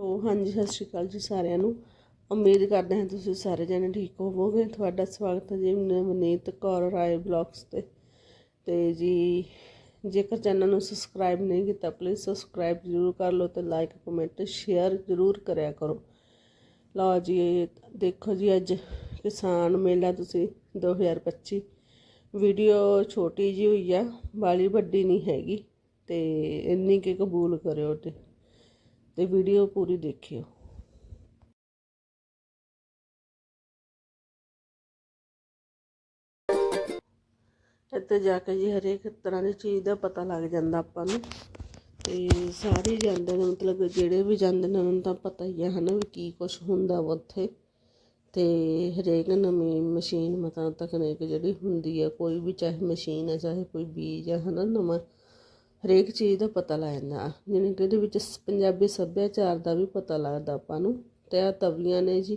ਉਹ ਹਾਂਜੀ, ਸਤਿ ਸ਼੍ਰੀ ਅਕਾਲ ਜੀ ਸਾਰਿਆਂ ਨੂੰ। ਉਮੀਦ ਕਰਦੇ ਹਾਂ ਤੁਸੀਂ ਸਾਰੇ ਜਣੇ ਠੀਕ ਹੋਵੋਗੇ। ਤੁਹਾਡਾ ਸਵਾਗਤ ਹੈ ਜੀ ਨਵਨੀਤ ਕੌਰ ਰਾਏ ਬਲੌਗਸ ਤੇ। ਤੇ ਜੀ, ਜੇਕਰ ਚੈਨਲ ਨੂੰ ਸਬਸਕ੍ਰਾਈਬ ਨਹੀਂ ਕੀਤਾ ਪਲੀਜ਼ ਸਬਸਕ੍ਰਾਈਬ ਜ਼ਰੂਰ ਕਰ ਲਓ ਤੇ ਲਾਈਕ ਕਮੈਂਟ ਸ਼ੇਅਰ ਜ਼ਰੂਰ ਕਰਿਆ ਕਰੋ। ਲਓ ਜੀ, ਦੇਖੋ ਜੀ ਅੱਜ ਕਿਸਾਨ ਮੇਲਾ ਤੁਸੀਂ 2025 ਵੀਡੀਓ ਛੋਟੀ ਜੀ ਹੋਈ ਆ, ਬਾਲੀ ਵੱਡੀ ਨਹੀਂ ਹੈਗੀ ਤੇ ਇੰਨੀ ਕਿ ਕਬੂਲ ਕਰਿਓ ਤੇ। ਤੇ ਵੀਡੀਓ ਪੂਰੀ ਦੇਖਿਓ। ਇੱਥੇ ਜਾ ਕੇ ਜੀ ਹਰੇਕ ਤਰ੍ਹਾਂ ਦੀ ਚੀਜ਼ ਦਾ ਪਤਾ ਲੱਗ ਜਾਂਦਾ ਆਪਾਂ ਨੂੰ। ਤੇ ਸਾਰੇ ਜਾਂਦੇ ਨੇ, ਮਤਲਬ ਜਿਹੜੇ ਵੀ ਜਾਂਦੇ ਨੇ, ਉਹਨਾਂ ਨੂੰ ਤਾਂ ਪਤਾ ਹੀ ਹੈ ਹਨਾ ਵੀ ਕੀ ਕੁਝ ਹੁੰਦਾ ਵਾ ਉੱਥੇ। ਤੇ ਹਰੇਕ ਨਵੀਂ ਮਸ਼ੀਨ ਮਤਲਬ ਤਕਨੀਕ ਜਿਹੜੀ ਹੁੰਦੀ ਹੈ ਕੋਈ ਵੀ ਚਾਹੇ ਮਸ਼ੀਨ ਹੈ ਚਾਹੇ ਕੋਈ ਬੀਜ ਹੈ ਹਨਾ ਨਵਾਂ ਹਰੇਕ ਚੀਜ਼ ਦਾ ਪਤਾ ਲੱਗ ਜਾਂਦਾ। ਜਿਵੇਂ ਕਿ ਇਹਦੇ ਵਿੱਚ ਪੰਜਾਬੀ ਸੱਭਿਆਚਾਰ ਦਾ ਵੀ ਪਤਾ ਲੱਗਦਾ ਆਪਾਂ ਨੂੰ। ਤੇ ਆ ਤਵੀਆਂ ਨੇ ਜੀ,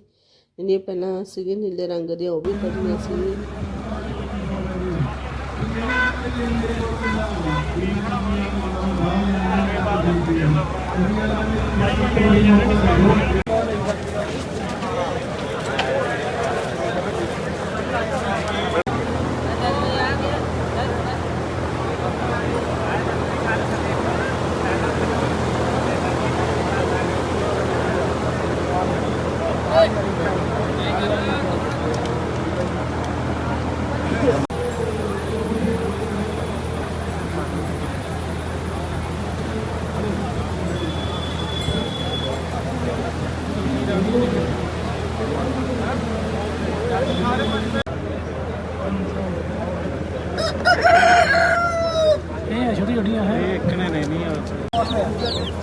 ਜਿਹੜੀਆਂ ਪਹਿਲਾਂ ਸੀਗੇ ਨੀਲੇ ਰੰਗ ਦੀਆਂ, ਉਹ ਵੀ ਤਵੀਆਂ ਸੀ ਇਹ ਆ ਛੋਟੀ ਛੋਟੀਆਂ ਹੈ। ਇਹ ਇੱਕ ਨੇ ਨਹੀਂ ਨਹੀਂ ਆ।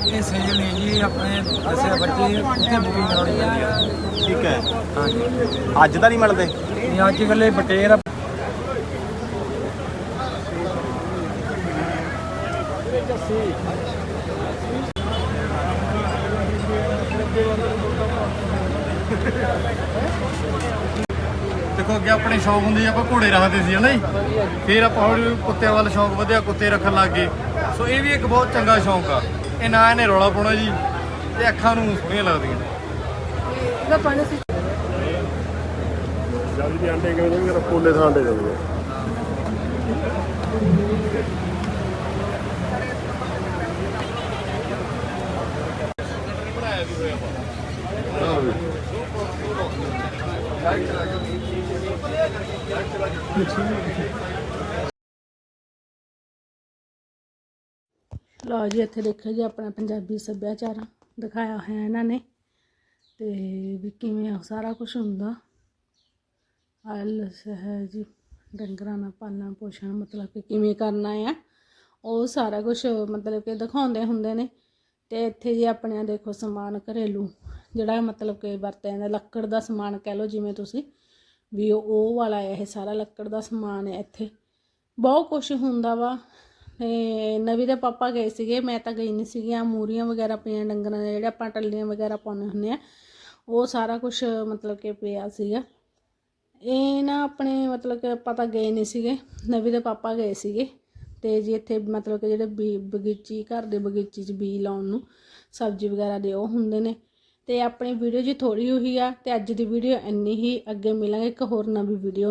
ਇਹ ਸੇਲ ਨੇ ਜੀ ਆਪਣੇ ਦੱਸਿਆ ਬੱਚੇ ਉੱਥੇ ਬੁਕਿੰਗ ਕਰਾਉਣੀ ਪੈਂਦੀ ਆ। ਠੀਕ ਹੈ। ਹਾਂਜੀ। ਅੱਜ ਤਾਂ ਨਹੀਂ ਮਿਲਦੇ? ਇਹ ਅੱਜ ਕੱਲੇ ਬਟੇਰ ਦੇਖੋ ਅੱਗੇ ਆਪਣੇ ਸ਼ੌਕ ਹੁੰਦੀ ਆਪਾਂ ਘੋੜੇ ਰੱਖਦੇ ਸੀ ਹਨਾ ਜੀ? ਫਿਰ ਆਪਾਂ ਹੌਲੀ ਹੌਲੀ ਕੁੱਤਿਆਂ ਵੱਲ ਸ਼ੌਕ ਵਧਿਆ ਕੁੱਤੇ ਰੱਖਣ ਲੱਗ ਗਏ। ਸੋ ਇਹ ਵੀ ਇੱਕ ਬਹੁਤ ਚੰਗਾ ਸ਼ੌਕ ਆ। ਇਹ ਨਾ ਇਹਨੇ ਰੌਲਾ ਪਾਉਣਾ ਜੀ ਤੇ ਅੱਖਾਂ ਨੂੰ ਸੋਹਣੀਆਂ ਲੱਗਦੀਆਂ। ਜਦ ਵੀ ਆਂਡੇ ਕਿਵੇਂ ਜਿਵੇਂ ਕਿ ਪੋਲੇ ਥਾਂ ਦੇ ਦਿੰਦੇ ਲਓ ਜੀ, ਇੱਥੇ ਦੇਖਿਆ ਜੀ, ਆਪਣਾ ਪੰਜਾਬੀ ਸੱਭਿਆਚਾਰ ਦਿਖਾਇਆ ਹੋਇਆ ਇਹਨਾਂ ਨੇ। ਤੇ ਵੀ ਕਿਵੇਂ ਸਾਰਾ ਕੁਝ ਹੁੰਦਾ। ਆਲਸ ਹੈ ਜੀ ਡੰਗਰਾਂ ਦਾ ਪਾਲਣ ਪੋਸ਼ਣ ਮਤਲਬ ਕਿ ਕਿਵੇਂ ਕਰਨਾ ਆ, ਉਹ ਸਾਰਾ ਕੁਝ ਮਤਲਬ ਕਿ ਦਿਖਾਉਂਦੇ ਹੁੰਦੇ ਨੇ। ਤੇ ਇੱਥੇ ਜੀ ਆਪਣੇ ਦੇਖੋ ਸਮਾਨ ਘਰੇਲੂ, ਜਿਹੜਾ ਮਤਲਬ ਕਿ ਵਰਤਿਆ ਜਾਂਦਾ, ਲੱਕੜ ਦਾ ਸਮਾਨ ਕਹਿ ਲਓ ਜਿਵੇਂ ਤੁਸੀਂ। ਵੀ ਉਹ ਉਹ ਵਾਲਾ ਇਹ ਸਾਰਾ ਲੱਕੜ ਦਾ ਸਮਾਨ ਹੈ ਇੱਥੇ। ਬਹੁਤ ਕੁਝ ਹੁੰਦਾ ਵਾ। ਤੇ ਨਵੀ ਦੇ ਪਾਪਾ ਗਏ ਸੀਗੇ। ਮੈਂ ਤਾਂ ਗਈ ਨਹੀਂ ਸੀਗੀ। ਆ ਮੂਰੀਆਂ ਵਗੈਰਾ ਪਈਆਂ ਡੰਗਰਾਂ ਦੇ ਜਿਹੜੇ ਆਪਾਂ ਟੱਲੀਆਂ ਵਗੈਰਾ ਪਾਉਂਦੇ ਹੁੰਦੇ ਆ, ਉਹ ਸਾਰਾ ਕੁਝ ਮਤਲਬ ਕਿ ਪਿਆ ਸੀਗਾ। ਇਹ ਨਾ ਆਪਣੇ ਮਤਲਬ ਕਿ ਆਪਾਂ ਤਾਂ ਗਏ ਨਹੀਂ ਸੀਗੇ। ਨਵੀ ਦੇ ਪਾਪਾ ਗਏ ਸੀਗੇ। ਤੇ ਜੀ ਇੱਥੇ ਮਤਲਬ ਕਿ ਜਿਹੜੇ ਬੀ ਬਗੀਚੀ, ਘਰ ਦੇ ਬਗੀਚੀ 'ਚ ਬੀ ਲਾਉਣ ਨੂੰ ਸਬਜ਼ੀ ਵਗੈਰਾ ਦੇ ਉਹ ਹੁੰਦੇ ਨੇ। ਤੇ ਆਪਣੀ ਵੀਡੀਓ ਜੀ ਥੋੜੀ ਹੋਈ ਆ ਤੇ ਅੱਜ ਦੀ ਵੀਡੀਓ ਇੰਨੀ ਹੀ। ਅੱਗੇ ਮਿਲਾਂਗੇ ਇੱਕ ਹੋਰ ਨਵੀਂ ਵੀਡੀਓ